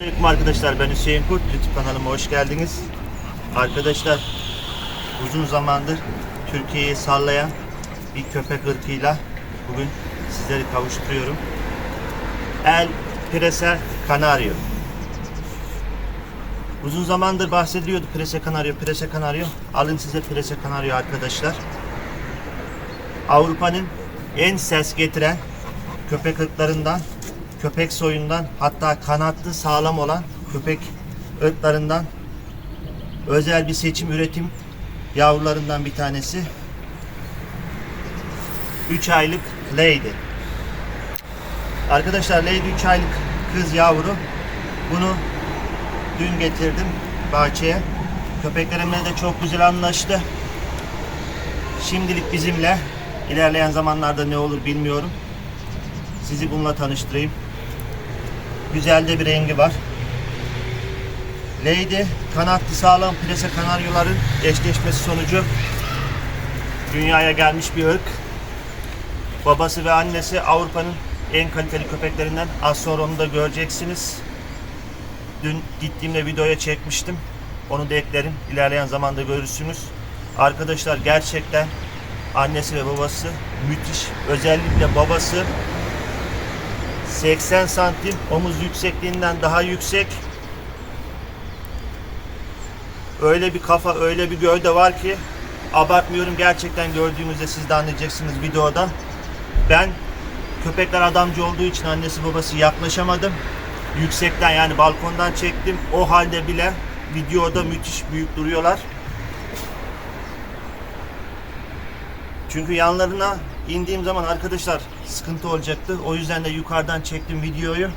Selamünaleyküm arkadaşlar ben Hüseyin Kurt YouTube kanalıma hoş geldiniz. Arkadaşlar uzun zamandır Türkiye'yi sallayan bir köpek ırkıyla bugün sizleri kavuşturuyorum. El Prese Canario. Uzun zamandır bahsediliyordu Prese Canario, Prese Canario. Alın size Prese Canario arkadaşlar. Avrupa'nın en ses getiren köpek ırklarından, köpek soyundan hatta kanatlı sağlam olan köpek ırklarından özel bir seçim üretim yavrularından bir tanesi. 3 aylık Lady. Arkadaşlar Lady 3 aylık kız yavru. Bunu dün getirdim bahçeye. Köpeklerimle de çok güzel anlaştı. Şimdilik bizimle. İlerleyen zamanlarda ne olur bilmiyorum. Sizi bununla tanıştırayım. Güzel de bir rengi var. Lady kanatlı sağlam plase kanaryoların eşleşmesi sonucu dünyaya gelmiş bir ırk. Babası ve annesi Avrupa'nın en kaliteli köpeklerinden. Az sonra onu da göreceksiniz. Dün gittiğimde videoya çekmiştim. Onu da eklerim. İlerleyen zamanda görürsünüz. Arkadaşlar gerçekten annesi ve babası müthiş. Özellikle babası 80 santim omuz yüksekliğinden daha yüksek. Öyle bir kafa, öyle bir gövde var ki abartmıyorum gerçekten gördüğünüzde siz de anlayacaksınız videoda. Ben köpekler adamcı olduğu için annesi babası yaklaşamadım. Yüksekten yani balkondan çektim. O halde bile videoda müthiş büyük duruyorlar. Çünkü yanlarına indiğim zaman arkadaşlar sıkıntı olacaktı. O yüzden de yukarıdan çektim videoyu.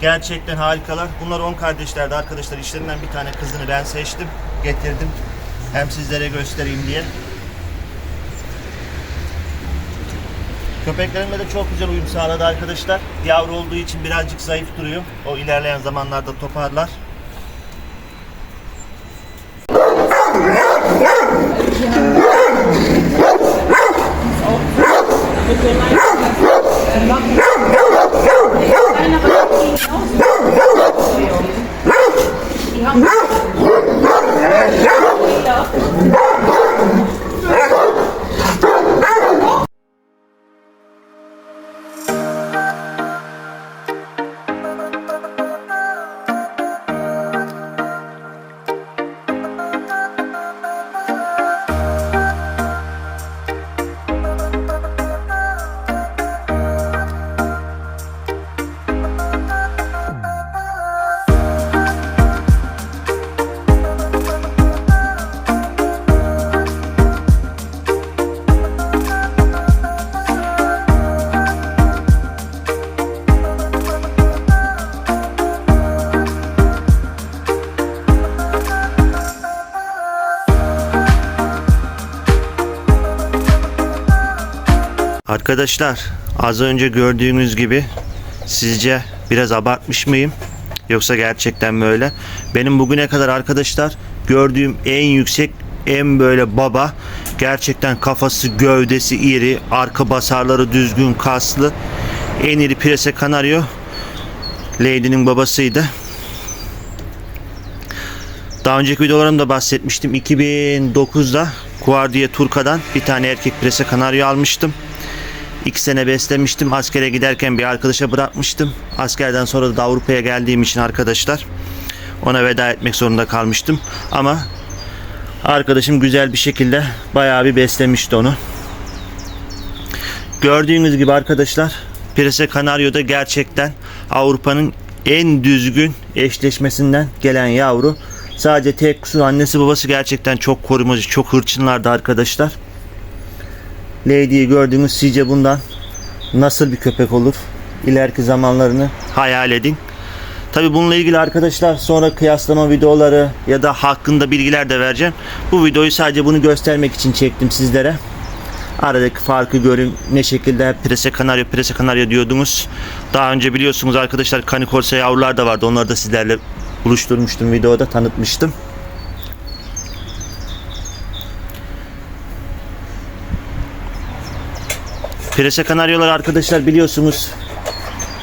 Gerçekten harikalar. Bunlar 10 kardeşlerdi arkadaşlar. İşlerinden bir tane kızını ben seçtim. Getirdim. Hem sizlere göstereyim diye. Köpeklerimle de çok güzel uyum sağladı arkadaşlar. Yavru olduğu için birazcık zayıf duruyor. O ilerleyen zamanlarda toparlar. help. No. Arkadaşlar az önce gördüğünüz gibi sizce biraz abartmış mıyım? Yoksa gerçekten mi öyle? Benim bugüne kadar arkadaşlar gördüğüm en yüksek en böyle baba gerçekten kafası gövdesi iri arka basarları düzgün kaslı en iri prese kanaryo Lady'nin babasıydı. Daha önceki videolarımda bahsetmiştim. 2009'da Guardia Turca'dan bir tane erkek prese kanaryo almıştım. İki sene beslemiştim. Askere giderken bir arkadaşa bırakmıştım. Askerden sonra da Avrupa'ya geldiğim için arkadaşlar ona veda etmek zorunda kalmıştım. Ama arkadaşım güzel bir şekilde bayağı bir beslemişti onu. Gördüğünüz gibi arkadaşlar Prese Kanaryo'da gerçekten Avrupa'nın en düzgün eşleşmesinden gelen yavru. Sadece tek kusur annesi babası gerçekten çok korumacı, çok hırçınlardı arkadaşlar. Lady'yi gördüğünüz sizce bundan nasıl bir köpek olur? İleriki zamanlarını hayal edin. Tabi bununla ilgili arkadaşlar sonra kıyaslama videoları ya da hakkında bilgiler de vereceğim. Bu videoyu sadece bunu göstermek için çektim sizlere. Aradaki farkı görün. Ne şekilde prese kanaryo prese kanaryo diyordunuz. Daha önce biliyorsunuz arkadaşlar kanikorsa yavrular da vardı. Onları da sizlerle buluşturmuştum videoda tanıtmıştım. Prese kanaryolar arkadaşlar biliyorsunuz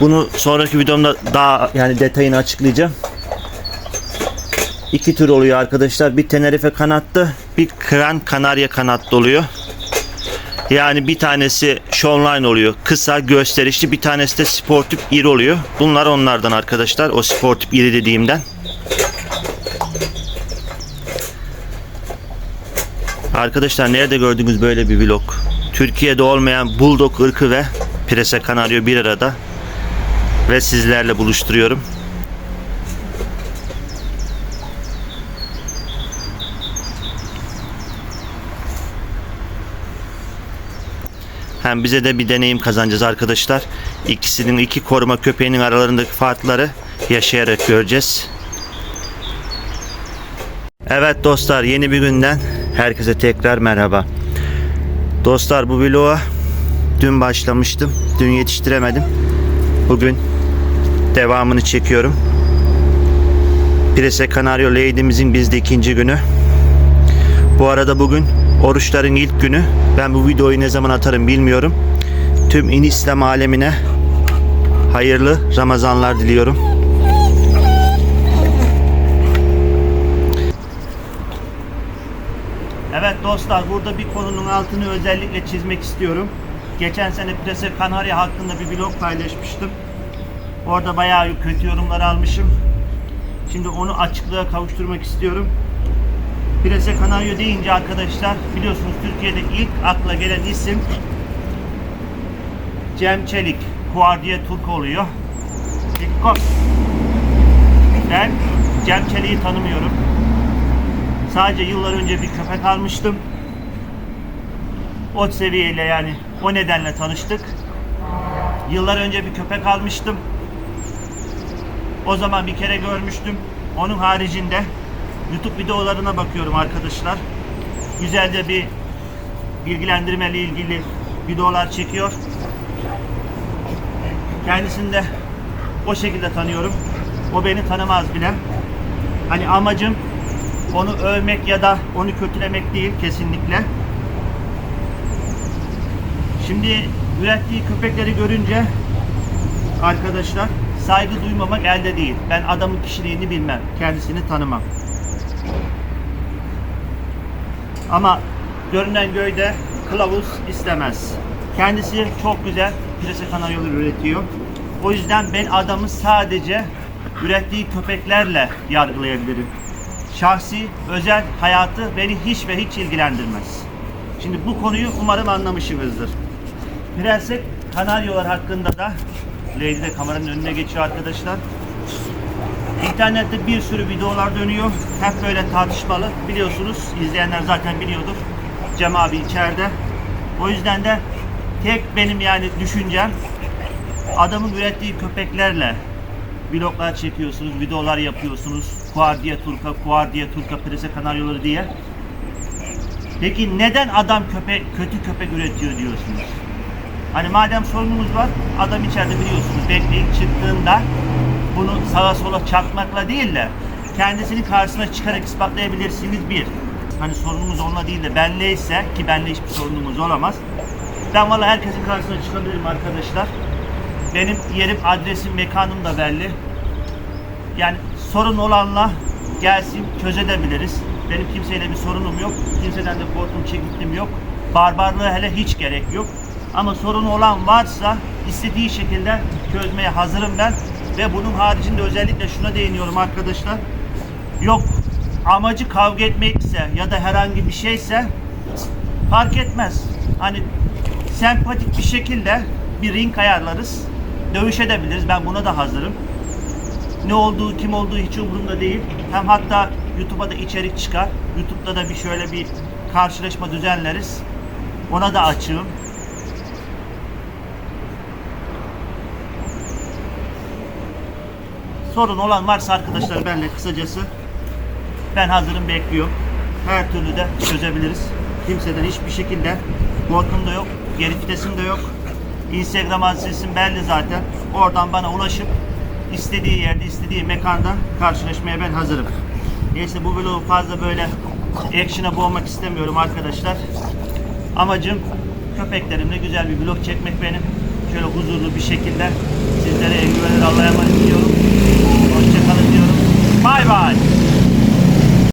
Bunu sonraki videomda daha yani detayını açıklayacağım. İki tür oluyor arkadaşlar. Bir Tenerife kanatlı, bir Kran Kanarya kanatlı oluyor. Yani bir tanesi showline oluyor. Kısa, gösterişli. Bir tanesi de sportif iri oluyor. Bunlar onlardan arkadaşlar. O sportif iri dediğimden. Arkadaşlar nerede gördünüz böyle bir vlog? Türkiye'de olmayan Bulldog ırkı ve Prese Kanaryo bir arada ve sizlerle buluşturuyorum. Hem bize de bir deneyim kazanacağız arkadaşlar. İkisinin iki koruma köpeğinin aralarındaki farkları yaşayarak göreceğiz. Evet dostlar yeni bir günden herkese tekrar merhaba. Dostlar bu vloga dün başlamıştım. Dün yetiştiremedim. Bugün devamını çekiyorum. Prese Canario Lady'mizin bizde ikinci günü. Bu arada bugün oruçların ilk günü. Ben bu videoyu ne zaman atarım bilmiyorum. Tüm in İslam alemine hayırlı Ramazanlar diliyorum. Dostlar burada bir konunun altını özellikle çizmek istiyorum. Geçen sene Prese Kanarya hakkında bir vlog paylaşmıştım. Orada bayağı kötü yorumlar almışım. Şimdi onu açıklığa kavuşturmak istiyorum. Prese Kanarya deyince arkadaşlar biliyorsunuz Türkiye'de ilk akla gelen isim Cem Çelik, Kuardiye Turk oluyor. Dikkat. Ben Cem Çelik'i tanımıyorum. Sadece yıllar önce bir köpek almıştım. O seviyeyle yani o nedenle tanıştık. Yıllar önce bir köpek almıştım. O zaman bir kere görmüştüm. Onun haricinde YouTube videolarına bakıyorum arkadaşlar. Güzel de bir bilgilendirmeyle ilgili videolar çekiyor. Kendisini de o şekilde tanıyorum. O beni tanımaz bile. Hani amacım onu övmek ya da onu kötülemek değil kesinlikle. Şimdi ürettiği köpekleri görünce arkadaşlar saygı duymamak elde değil. Ben adamın kişiliğini bilmem. Kendisini tanımam. Ama görünen göyde kılavuz istemez. Kendisi çok güzel prese kanaryoları üretiyor. O yüzden ben adamı sadece ürettiği köpeklerle yargılayabilirim. Şahsi, özel hayatı beni hiç ve hiç ilgilendirmez. Şimdi bu konuyu umarım anlamışsınızdır. Prensek kanaryolar hakkında da Lady de kameranın önüne geçiyor arkadaşlar. İnternette bir sürü videolar dönüyor. Hep böyle tartışmalı. Biliyorsunuz, izleyenler zaten biliyordur. Cem abi içeride. O yüzden de tek benim yani düşüncem adamın ürettiği köpeklerle vloglar çekiyorsunuz, videolar yapıyorsunuz. Kuardiya Turka, Kuardiya Turka, Prese Kanaryoları diye. Peki neden adam köpek, kötü köpek üretiyor diyorsunuz? Hani madem sorunumuz var, adam içeride biliyorsunuz bekleyip çıktığında bunu sağa sola çarpmakla değil de kendisinin karşısına çıkarak ispatlayabilirsiniz bir. Hani sorunumuz onunla değil de benleyse ki benle hiçbir sorunumuz olamaz. Ben valla herkesin karşısına çıkabilirim arkadaşlar. Benim yerim, adresim, mekanım da belli. Yani sorun olanla gelsin çözebiliriz. Benim kimseyle bir sorunum yok. Kimseden de korkum, çekintim yok. Barbarlığa hele hiç gerek yok. Ama sorun olan varsa istediği şekilde çözmeye hazırım ben. Ve bunun haricinde özellikle şuna değiniyorum arkadaşlar. Yok amacı kavga etmekse ya da herhangi bir şeyse fark etmez. Hani sempatik bir şekilde bir ring ayarlarız. Dövüşebiliriz. Ben buna da hazırım. Ne olduğu, kim olduğu hiç umurumda değil. Hem hatta YouTube'a da içerik çıkar. YouTube'da da bir şöyle bir karşılaşma düzenleriz. Ona da açığım. Sorun olan varsa arkadaşlar benle kısacası ben hazırım bekliyorum. Her türlü de çözebiliriz. Kimseden hiçbir şekilde korkum da yok. Geri vitesim de yok. Instagram adresim belli zaten. Oradan bana ulaşıp istediği yerde, istediği mekanda karşılaşmaya ben hazırım. Neyse bu vlogu fazla böyle action'a boğmak istemiyorum arkadaşlar. Amacım köpeklerimle güzel bir vlog çekmek benim. Şöyle huzurlu bir şekilde sizlere en güvenir Allah'a emanet diyorum. Hoşçakalın diyorum. Bay bay.